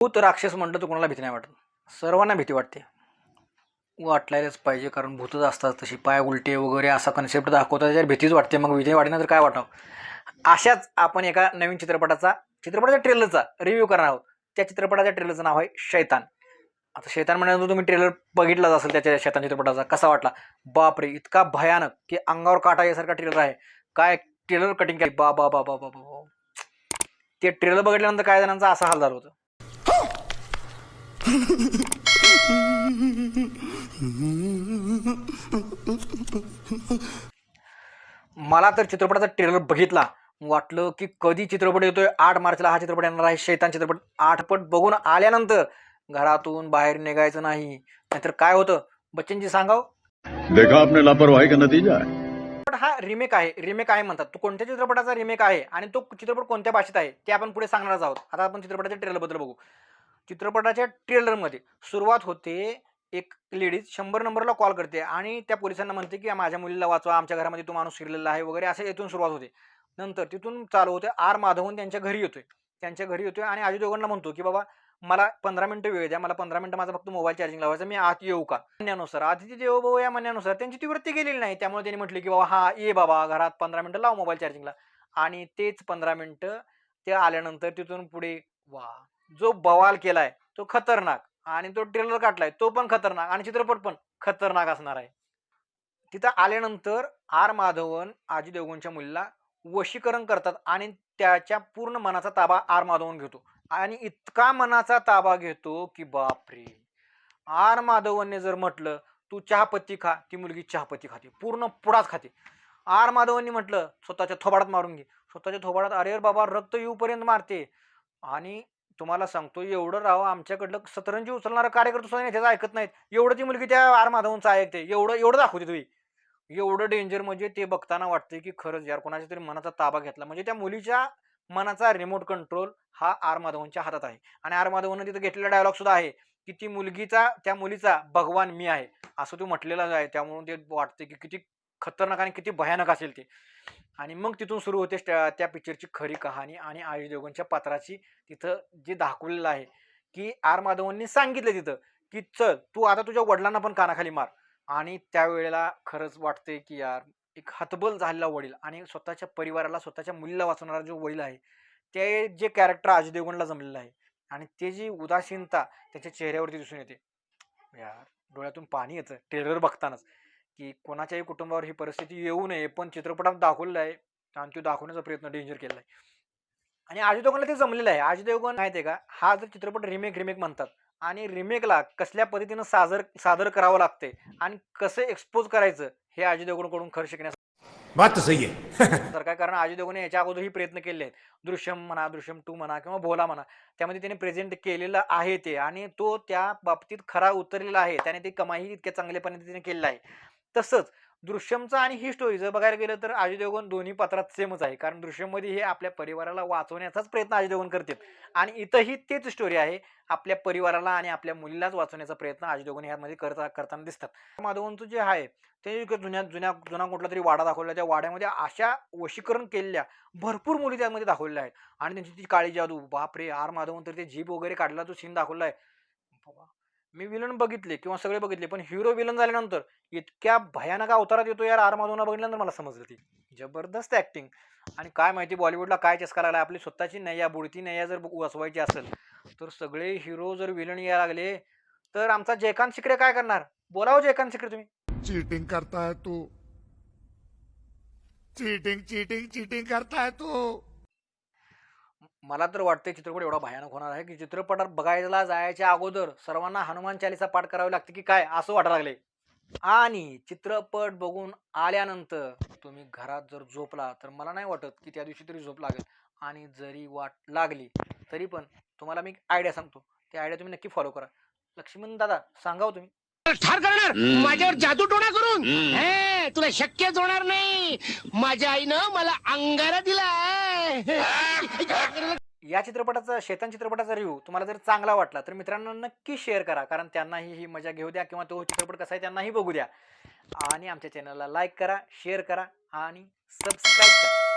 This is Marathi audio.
भूत राक्षस म्हणलं तर कोणाला भीती नाही वाटत. सर्वांना भीती वाटते. वाटलायलाच पाहिजे कारण भूतच असतात तशी. पाय उलटे वगैरे असा कन्सेप्ट दाखवतात त्याच्यावर भीतीच वाटते. मग भीती वाटली काय वाटावं अशाच आपण एका नवीन चित्रपटाचा चित्रपटाच्या ट्रेलरचा रिव्ह्यू करणार आहोत. त्या चित्रपटाच्या ट्रेलरचं नाव आहे शैतान. आता शैतान म्हणल्यानंतर तुम्ही ट्रेलर बघितलाच असेल त्याच्या शैतान चित्रपटाचा. कसा वाटला? बापरे इतका भयानक की अंगावर काटा यासारखा ट्रेलर आहे. काय ट्रेलर कटिंग केली? बा बा बा बा बा बा बा. ते ट्रेलर बघितल्यानंतर काय जणांचा असा हाल झाला होता. मला तर चित्रपटाचा ट्रेलर बघितला. वाटलं की कधी चित्रपट येतोय? आठ मार्चला हा चित्रपट येणार आहे. शैतान चित्रपट. आठ पट बघून आल्यानंतर घरातून बाहेर निघायचं नाही. नाहीतर काय होतं? बच्चनजी सांगाव? देखा आपने लापरवाही का नतीजा है? पण हा रिमेक आहे. रिमेक आहे म्हणतात. तो कोणत्या चित्रपटाचा रिमेक आहे? आणि तो चित्रपट कोणत्या भाषेत आहे? ते आपण पुढे सांगणारच आहोत. आता आपण चित्रपटाच्या ट्रेलरबद्दल बघू. चित्रपटाच्या ट्रेलरमध्ये सुरुवात होते एक लेडीज शंभर नंबरला कॉल करते आणि त्या पोलिसांना म्हणते की माझ्या मुलीला वाचवा आमच्या घरामध्ये तो माणूस शिरलेला आहे वगैरे असं येथून सुरुवात होते. नंतर तिथून चालू होते. आर माधवन त्यांच्या घरी येतोय. त्यांच्या घरी येतोय आणि आजी दोघांना म्हणतो की बाबा मला पंधरा मिनिटं वेळ द्या. मला पंधरा मिनिटं माझा फक्त मोबाईल चार्जिंग लावायचा. मी आत येऊ का? म्हणण्यानुसार आधी देवभाऊ या म्हणण्यानुसार त्यांची ती वृत्ती गेलेली नाही. त्यामुळे त्यांनी म्हटले की बाबा हा ये बाबा घरात पंधरा मिनिटं लाव मोबाईल चार्जिंगला. आणि तेच पंधरा मिनिटं ते आल्यानंतर तिथून पुढे वा जो बवाल केलाय तो खतरनाक. आणि तो ट्रेलर काढलाय तो पण खतरनाक. आणि चित्रपट पण खतरनाक असणार आहे. तिथं आल्यानंतर आर माधवन आजी देवगणच्या मुलीला वशीकरण करतात आणि त्याच्या पूर्ण मनाचा ताबा आर माधवन घेतो. आणि इतका मनाचा ताबा घेतो की बापरे! आर माधवनने जर म्हटलं तू चहापत्ती खा ती मुलगी चहापत्ती खाते. पूर्ण पुडाच खाते. आर माधवनने म्हटलं स्वतःच्या थोबाडात मारून घे. स्वतःच्या थोबाडात? अरे बाबा रक्त येऊपर्यंत मारते. आणि तुम्हाला सांगतो एवढं राव आमच्याकडलं सतरंजी उचलणारं कार्यकर्ता सुद्धा त्याचं ऐकत नाहीत. एवढं ती मुलगी त्या आर माधवनचं ऐकते. एवढं एवढं दाखवते तुम्ही. एवढं डेंजर म्हणजे ते बघताना वाटते की खरंच यार कोणाच्या तरी मनाचा ताबा घेतला. म्हणजे त्या मुलीच्या मनाचा रिमोट कंट्रोल हा आर माधवनच्या हातात आहे. आणि आर माधवनं तिथं घेतलेला डायलॉग सुद्धा आहे की ती मुलगीचा त्या मुलीचा भगवान मी आहे. असं तो म्हटलेलं आहे. त्यामुळे ते वाटते की किती खतरनाक आणि किती भयानक असेल ते. आणि मग तिथून सुरू होते त्या- त्या पिक्चरची खरी कहाणी आणि आयुष देवगणच्या पात्राची तिथं जे दाखवलेलं आहे की आर माधवननी सांगितलं तिथं की चल तू आता तुझ्या वडिलांना पण कानाखाली मार. आणि त्यावेळेला खरंच वाटते की यार एक हतबल झालेला वडील आणि स्वतःच्या परिवाराला स्वतःच्या मुलीला वाचवणारा जो वडील आहे ते जे कॅरेक्टर अजय देवगणला जमलेलं आहे आणि ते जी उदासीनता त्याच्या चेहऱ्यावरती दिसून येते. यार डोळ्यातून पाणी येतं ट्रेलर बघतानाच. की कोणाच्याही कुटुंबावर ही परिस्थिती येऊ नये पण चित्रपटात दाखवलेलं आहे आणि तो दाखवण्याचा प्रयत्न डेंजर केला आहे. आणि अजय देवगणला ते जमलेलं आहे. अजय देवगण माहिती आहे का? हा जर चित्रपट रिमेक रिमेक म्हणतात आणि रिमेकला कसल्या पद्धतीनं सादर सादर करावं लागते आणि कसं एक्सपोज करायचं हे अजय देवगणकडून खरं शिकण्यास बात सही है तर काय कारण अजय देवगणने याच्या अगोदरही प्रयत्न केले आहेत. दृश्यम म्हणा दृश्यम टू म्हणा किंवा भोला म्हणा त्यामध्ये त्याने प्रेझेंट केलेलं आहे ते आणि तो त्या बाबतीत खरा उतरलेला आहे. त्याने ती कमाई इतक्या चांगल्या पद्धतीने केलेला आहे. तसंच दृश्यमचं आणि ही स्टोरी जर बघायला गेलं तर अजय देवगण दोन्ही पात्रात सेमच आहे. कारण दृश्यममध्ये हे आपल्या परिवाराला वाचवण्याचाच प्रयत्न अजय देवगण करतात आणि इथंही तेच स्टोरी आहे. आपल्या परिवाराला आणि आपल्या मुलीलाच वाचवण्याचा प्रयत्न अजय देवगण यामध्ये करता करताना दिसतात. माधवनचं जे आहे ते जुन्या जुन्या जुना कुठला तरी वाडा दाखवला त्या वाड्यामध्ये अशा वशीकरण केलेल्या भरपूर मुली त्यामध्ये दाखवलेल्या आहेत. आणि त्यांची ती काळी जादू बापरे! आर माधवन तर ते जीप वगैरे काढला तो सीन दाखवला आहे. बाबा, मी विलन बघितले किंवा सगळे बघितले पण हिरो विलन झाल्यानंतर इतक्या भयानक अवतारात येतो यार आर माधवना बघितल्यानंतर मला समजलं ती. जबरदस्त ऍक्टिंग आणि काय माहिती बॉलिवूडला काय चस्का लागला आपली स्वतःची नैया बुडती नैया जर वाचवायची असेल तर सगळे हिरो जर विलन यायला लागले तर आमचा जयकांत शिकरे काय करणार? बोलावं जयकांत शिकरे तुम्ही. चीटिंग करता तू. चीटिंग चीटिंग चीटिंग करता तू. मला तर वाटतं चित्रपट एवढा भयानक होणार आहे की चित्रपटात बघायला जायच्या अगोदर सर्वांना हनुमान चालीसा पाठ करावी लागते की काय असं वाटायला लागले आणि चित्रपट बघून आल्यानंतर तुम्ही घरात जर झोपला तर मला नाही वाटत की त्या दिवशी तरी झोप लागेल. आणि जरी वाट लागली तरी पण तुम्हाला मी आयडिया सांगतो. ती आयडिया तुम्ही नक्की फॉलो करा. लक्ष्मण दादा सांगा हो तुम्ही. ठार करणार? माझ्यावर जादू टोणा करून? हे, तुला शक्यच होणार नाही. माझ्या आईनं मला अंगारा दिला या चित्रपटाचा शेतन चित्रपटाचा रिव्ह्यू तुम्हाला जर चांगला वाटला तर मित्रांना नक्की शेअर करा. कारण त्यांनाही ही मजा घेऊ द्या किंवा तो चित्रपट कसा आहे त्यांनाही बघू द्या. आणि आमच्या चॅनलला लाईक करा शेअर करा आणि सबस्क्राईब करा.